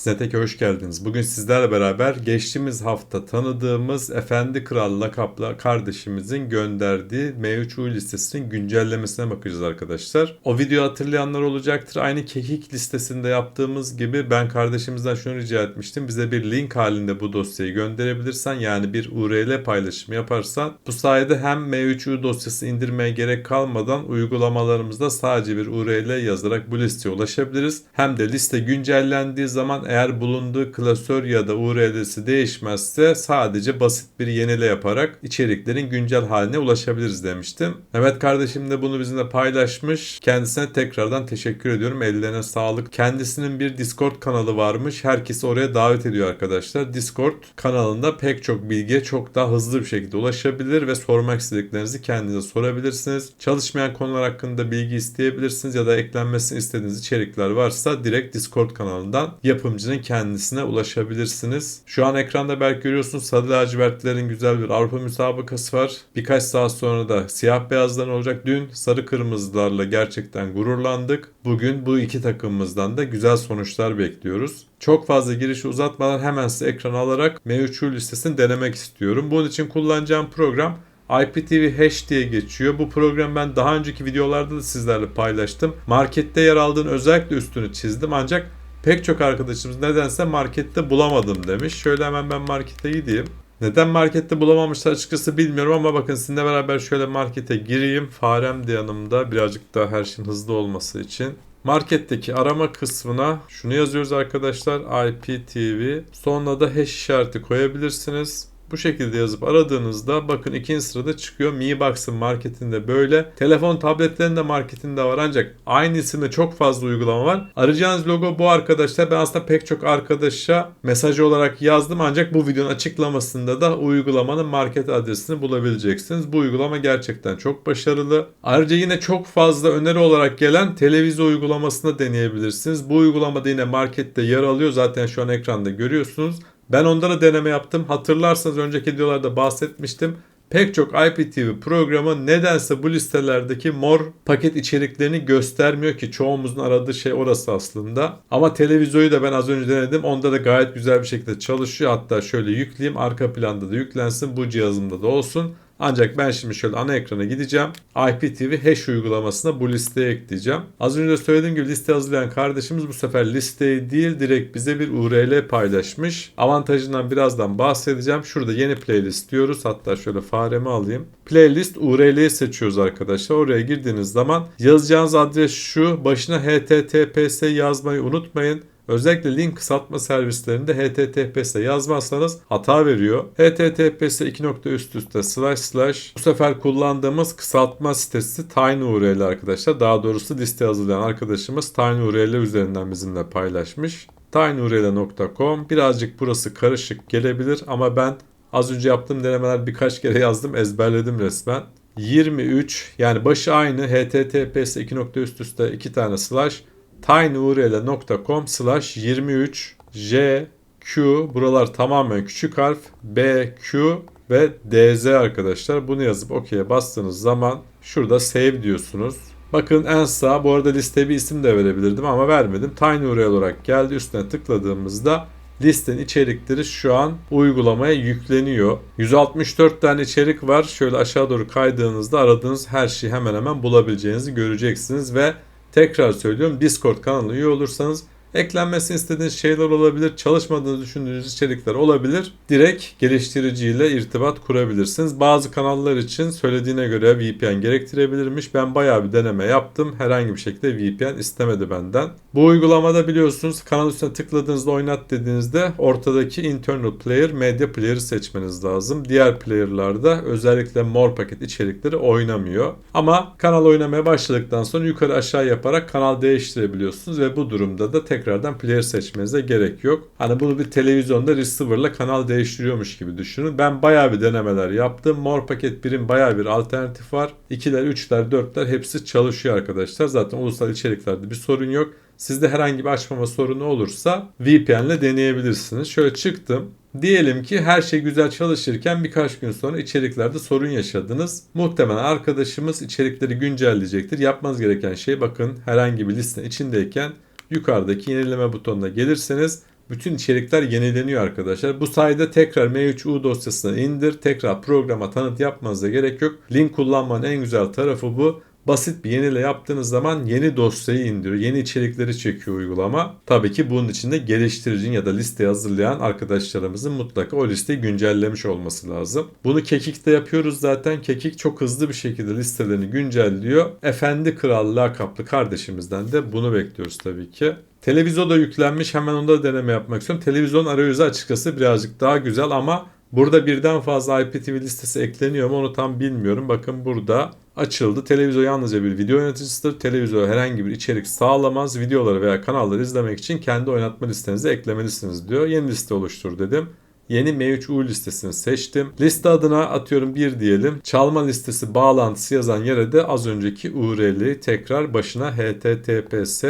Sinetek'e hoş geldiniz. Bugün sizlerle beraber geçtiğimiz hafta tanıdığımız Efendi Kral lakaplı kardeşimizin gönderdiği M3U listesinin güncellemesine bakacağız arkadaşlar. O video hatırlayanlar olacaktır. Aynı kekik listesinde yaptığımız gibi ben kardeşimizden şunu rica etmiştim. Bize bir link halinde bu dosyayı gönderebilirsen yani bir URL paylaşımı yaparsan bu sayede hem M3U dosyası indirmeye gerek kalmadan uygulamalarımızda sadece bir URL yazarak bu listeye ulaşabiliriz. Hem de liste güncellendiği zaman eğer bulunduğu klasör ya da URL'si değişmezse sadece basit bir yenile yaparak içeriklerin güncel haline ulaşabiliriz demiştim. Mehmet kardeşim de bunu bizimle paylaşmış. Kendisine tekrardan teşekkür ediyorum. Ellerine sağlık. Kendisinin bir Discord kanalı varmış. Herkesi oraya davet ediyor arkadaşlar. Discord kanalında pek çok bilgiye çok daha hızlı bir şekilde ulaşabilir ve sormak istediklerinizi kendinize sorabilirsiniz. Çalışmayan konular hakkında bilgi isteyebilirsiniz ya da eklenmesini istediğiniz içerikler varsa direkt Discord kanalından yapımcının kendisine ulaşabilirsiniz. Şu an ekranda belki görüyorsunuz sarı lacivertlerin güzel bir Avrupa müsabakası var. Birkaç saat sonra da siyah beyazların olacak. Dün sarı kırmızılarla gerçekten gururlandık. Bugün bu iki takımımızdan da güzel sonuçlar bekliyoruz. Çok fazla girişi uzatmadan hemen size ekran alarak M3 listesini denemek istiyorum. Bunun için kullanacağım program IPTV Hash diye geçiyor. Bu program ben daha önceki videolarda da sizlerle paylaştım. Markette yer aldığını özellikle üstünü çizdim ancak pek çok arkadaşımız nedense markette bulamadım demiş. Şöyle hemen ben markete gideyim. Neden markette bulamamışlar açıkçası bilmiyorum ama bakın sizinle beraber şöyle markete gireyim. Farem de yanımda birazcık daha her şeyin hızlı olması için. Marketteki arama kısmına şunu yazıyoruz arkadaşlar IPTV. Sonra da hash işareti koyabilirsiniz. Bu şekilde yazıp aradığınızda bakın ikinci sırada çıkıyor. Mi Box'ın marketinde böyle. Telefon tabletlerinde marketinde var ancak aynı isimde çok fazla uygulama var. Arayacağınız logo bu arkadaşlar. Ben aslında pek çok arkadaşa mesaj olarak yazdım ancak bu videonun açıklamasında da uygulamanın market adresini bulabileceksiniz. Bu uygulama gerçekten çok başarılı. Ayrıca yine çok fazla öneri olarak gelen televizyon uygulamasını deneyebilirsiniz. Bu uygulamada yine markette yer alıyor. Zaten şu an ekranda görüyorsunuz. Ben onlara deneme yaptım. Hatırlarsanız önceki videolarda bahsetmiştim. Pek çok IPTV programı nedense bu listelerdeki mor paket içeriklerini göstermiyor ki çoğumuzun aradığı şey orası aslında. Ama televizyonu da ben az önce denedim. Onda da gayet güzel bir şekilde çalışıyor. Hatta şöyle yükleyeyim. Arka planda da yüklensin. Bu cihazımda da olsun. Ancak ben şimdi şöyle ana ekrana gideceğim. IPTV hash uygulamasına bu listeye ekleyeceğim. Az önce söylediğim gibi liste hazırlayan kardeşimiz bu sefer listeyi değil direkt bize bir URL paylaşmış. Avantajından birazdan bahsedeceğim. Şurada yeni playlist diyoruz. Hatta şöyle faremi alayım. Playlist URL'yi seçiyoruz arkadaşlar. Oraya girdiğiniz zaman yazacağınız adres şu. Başına https yazmayı unutmayın. Özellikle link kısaltma servislerinde HTTPS yazmazsanız hata veriyor. HTTPS 2 nokta üst üste slash slash bu sefer kullandığımız kısaltma sitesi TinyURL arkadaşlar. Daha doğrusu liste hazırlayan arkadaşımız TinyURL üzerinden bizimle paylaşmış. tinyurl.com birazcık burası karışık gelebilir ama ben az önce yaptığım denemeler birkaç kere yazdım ezberledim resmen. 23 yani başı aynı https 2 nokta üst üste 2 tane slash tinyurl.com slash 23 J Q buralar tamamen küçük harf B Q ve DZ arkadaşlar. Bunu yazıp OK'ye bastığınız zaman şurada save diyorsunuz. Bakın en sağ bu arada listeye bir isim de verebilirdim ama vermedim. TinyURL olarak geldi üstüne tıkladığımızda listenin içerikleri şu an uygulamaya yükleniyor. 164 tane içerik var. Şöyle aşağı doğru kaydığınızda aradığınız her şeyi hemen hemen bulabileceğinizi göreceksiniz ve Tekrar söylüyorum Discord kanalına üye olursanız eklenmesini istediğiniz şeyler olabilir, çalışmadığınızı düşündüğünüz içerikler olabilir. Direkt geliştiriciyle irtibat kurabilirsiniz. Bazı kanallar için söylediğine göre VPN gerektirebilirmiş. Ben bayağı bir deneme yaptım. Herhangi bir şekilde VPN istemedi benden. Bu uygulamada biliyorsunuz kanal üstüne tıkladığınızda oynat dediğinizde ortadaki internal player, media player'ı seçmeniz lazım. Diğer player'larda özellikle mor paket içerikleri oynamıyor. Ama kanal oynamaya başladıktan sonra yukarı aşağı yaparak kanal değiştirebiliyorsunuz ve bu durumda da tek tekrardan player seçmenize gerek yok. Hani bunu bir televizyonda receiver'la kanal değiştiriyormuş gibi düşünün. Ben bayağı bir denemeler yaptım. Mor paket birim bayağı bir alternatif var. 2'ler, 3'ler, 4'ler hepsi çalışıyor arkadaşlar. Zaten ulusal içeriklerde bir sorun yok. Sizde herhangi bir açmama sorunu olursa VPN ile deneyebilirsiniz. Şöyle çıktım. Diyelim ki her şey güzel çalışırken birkaç gün sonra içeriklerde sorun yaşadınız. Muhtemelen arkadaşımız içerikleri güncelleyecektir. Yapmanız gereken şey bakın herhangi bir listenin içindeyken yukarıdaki yenileme butonuna gelirseniz bütün içerikler yenileniyor arkadaşlar. Bu sayede tekrar M3U dosyasına indir, tekrar programa tanıt yapmanıza gerek yok. Link kullanmanın en güzel tarafı bu. Basit bir yenile yaptığınız zaman yeni dosyayı indiriyor. Yeni içerikleri çekiyor uygulama. Tabii ki bunun için de geliştiricinin ya da listeyi hazırlayan arkadaşlarımızın mutlaka o listeyi güncellemiş olması lazım. Bunu Kekik'te yapıyoruz zaten. Kekik çok hızlı bir şekilde listelerini güncelliyor. Efendi Kral lakaplı kardeşimizden de bunu bekliyoruz tabii ki. Televizyon da yüklenmiş. Hemen onda da deneme yapmak istiyorum. Televizyon arayüzü açıkçası birazcık daha güzel ama burada birden fazla IPTV listesi ekleniyor mu onu tam bilmiyorum. Bakın burada açıldı. Televizyon yalnızca bir video yöneticisidir. Televizyon herhangi bir içerik sağlamaz. Videoları veya kanalları izlemek için kendi oynatma listenize eklemelisiniz diyor. Yeni liste oluştur dedim. Yeni M3U listesini seçtim. Liste adına atıyorum 1 diyelim. Çalma listesi bağlantısı yazan yere de az önceki URL'yi tekrar başına https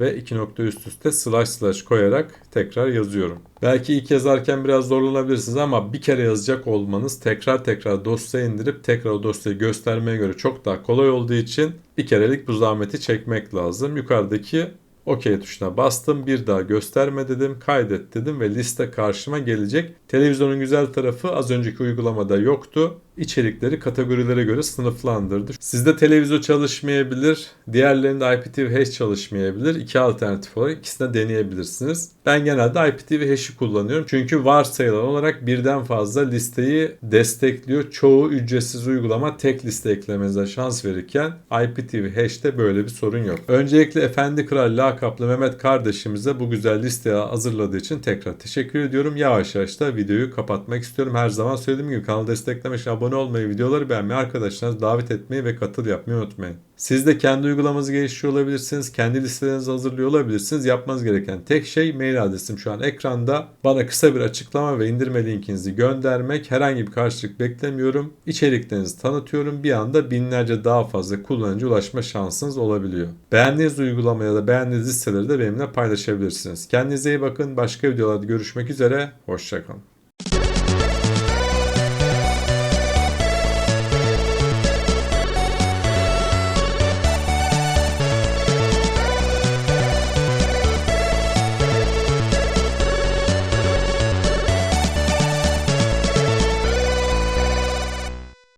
ve iki nokta üst üste slash slash koyarak tekrar yazıyorum. Belki ilk yazarken biraz zorlanabilirsiniz ama bir kere yazacak olmanız tekrar tekrar dosya indirip tekrar o dosyayı göstermeye göre çok daha kolay olduğu için bir kerelik bu zahmeti çekmek lazım. Yukarıdaki OK tuşuna bastım. Bir daha gösterme dedim. Kaydet dedim ve liste karşıma gelecek. Televizyonun güzel tarafı az önceki uygulamada yoktu. İçerikleri kategorilere göre sınıflandırdı. Sizde televizyon çalışmayabilir. Diğerlerinde IPTV Hash çalışmayabilir. İki alternatif olarak ikisini de deneyebilirsiniz. Ben genelde IPTV Hash'i kullanıyorum. Çünkü varsayılan olarak birden fazla listeyi destekliyor. Çoğu ücretsiz uygulama tek liste eklemenize şans verirken IPTV Hash'te böyle bir sorun yok. Öncelikle Efendi Kral lakaplı Mehmet kardeşimize bu güzel listeyi hazırladığı için tekrar teşekkür ediyorum. Yavaş yavaş da videoyu kapatmak istiyorum. Her zaman söylediğim gibi kanalı desteklemek için abone olmayı, videoları beğenmeyi, arkadaşlarınızı davet etmeyi ve katıl yapmayı unutmayın. Siz de kendi uygulamanızı geliştiriyor olabilirsiniz. Kendi listelerinizi hazırlıyor olabilirsiniz. Yapmanız gereken tek şey mail adresim şu an ekranda. Bana kısa bir açıklama ve indirme linkinizi göndermek. Herhangi bir karşılık beklemiyorum. İçeriklerinizi tanıtıyorum. Bir anda binlerce daha fazla kullanıcı ulaşma şansınız olabiliyor. Beğendiğiniz uygulama ya da beğendiğiniz listeleri de benimle paylaşabilirsiniz. Kendinize iyi bakın. Başka videolarda görüşmek üzere. Hoşçakalın.